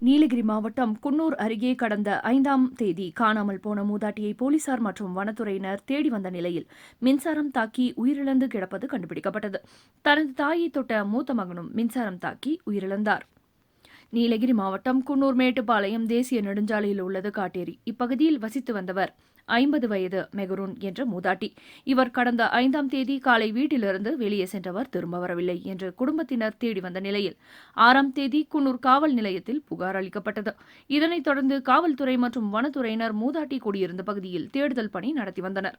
நீலகிரி மாவட்டம் குன்னூர் அருகே கடந்த ஐந்தாம் தேதி காணாமல் போன மூதாட்டியை போலீசார் மற்றும் வனத்துறையினர் தேடி வந்த நிலையில் மின்சாரம் தாக்கி உயிரிழந்து கிடப்பது கண்டுபிடிக்கப்பட்டது. தனது தாயை தொட்ட மூத்த மகனும் மின்சாரம் தாக்கி உயிரிழந்தார். நீலகிரி மாவட்டம் குன்னூர் மேட்டுப்பாளையம் தேசிய நெடுஞ்சாலையில் உள்ளது காட்டேரி. இப்பகுதியில் வசித்து வந்தவர் ஐம்பது வயது மெகரூன் என்ற மூதாட்டி. இவர் கடந்த ஐந்தாம் தேதி காலை வீட்டிலிருந்து வெளியே சென்றவர் திரும்ப வரவில்லை என்று குடும்பத்தினர் தேடி வந்த நிலையில் ஆறாம் தேதி குன்னூர் காவல் நிலையத்தில் புகார் அளிக்கப்பட்டது. இதனைத் தொடர்ந்து காவல்துறை மற்றும் வனத்துறையினர் மூதாட்டி குடியிருந்த பகுதியில் தேடுதல் பணி நடத்தி வந்தனர்.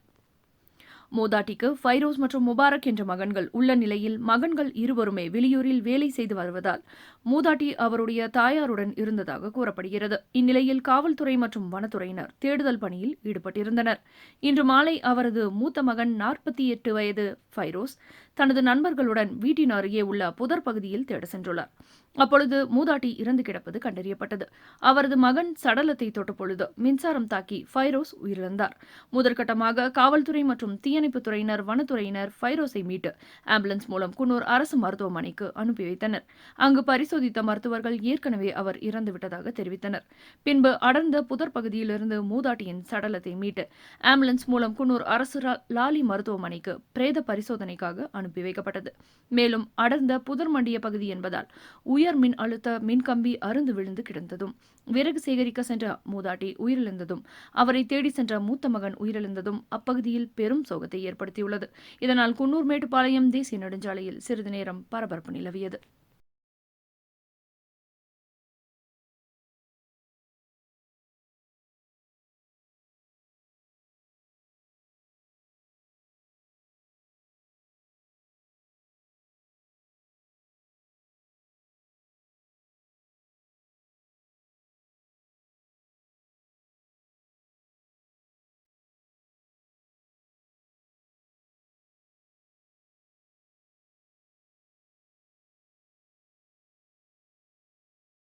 மோதாட்டிக்கு ஃபைரோஸ் மற்றும் முபாரக் என்ற மகன்கள் உள்ள நிலையில் மகன்கள் இருவருமே வெளியூரில் வேலை செய்து வருவதால் மூதாட்டி அவருடைய தாயாருடன் இருந்ததாக கூறப்படுகிறது. இந்நிலையில் காவல்துறை மற்றும் வனத்துறையினர் தேடுதல் பணியில் ஈடுபட்டிருந்தனர். இன்று மாலை அவரது மூத்த மகன் நாற்பத்தி எட்டு வயது ஃபைரோஸ் தனது நண்பர்களுடன் வீட்டின் அருகே உள்ள புதர் பகுதியில் தேட சென்றுள்ளார். அப்பொழுது மூதாட்டி இறந்து கிடப்பது கண்டறியப்பட்டது. அவரது மகன் சடலத்தை தொட்டபொழுது மின்சாரம் தாக்கி ஃபைரோஸ் உயிரிழந்தார். முதற்கட்டமாக காவல்துறை மற்றும் தீய தீயணைப்புத் துறையினர் வனத்துறையினர் ஃபைரோஸை மீட்டு. ஆம்புலன்ஸ் மூலம் குன்னூர் அரசு மருத்துவமனைக்கு அனுப்பி வைத்தனர். அங்கு பரிசோதித்த மருத்துவர்கள் ஏற்கனவே அவர் இறந்துவிட்டதாக தெரிவித்தனர். பின்பு அடர்ந்த புதர் பகுதியிலிருந்து மூதாட்டியின் சடலத்தை மீட்டு ஆம்புலன்ஸ் மூலம் குன்னூர் அரசு லாலி மருத்துவமனைக்கு பிரேத பரிசோதனைக்காக அனுப்பி வைக்கப்பட்டது. மேலும் அடர்ந்த புதர் மண்டிய பகுதி என்பதால் உயர் மின் அழுத்த மின்கம்பி அருந்து விழுந்து கிடந்ததும் விறகு சேகரிக்க சென்ற மூதாட்டி உயிரிழந்ததும் அவரை தேடி சென்ற மூத்த மகன் உயிரிழந்ததும் அப்பகுதியில் பெரும் சோகத்தை ஏற்படுத்தியுள்ளது. இதனால் குன்னூர் மேட்டுப்பாளையம் தேசிய நெடுஞ்சாலையில் சிறிது நேரம் பரபரப்பு நிலவியது.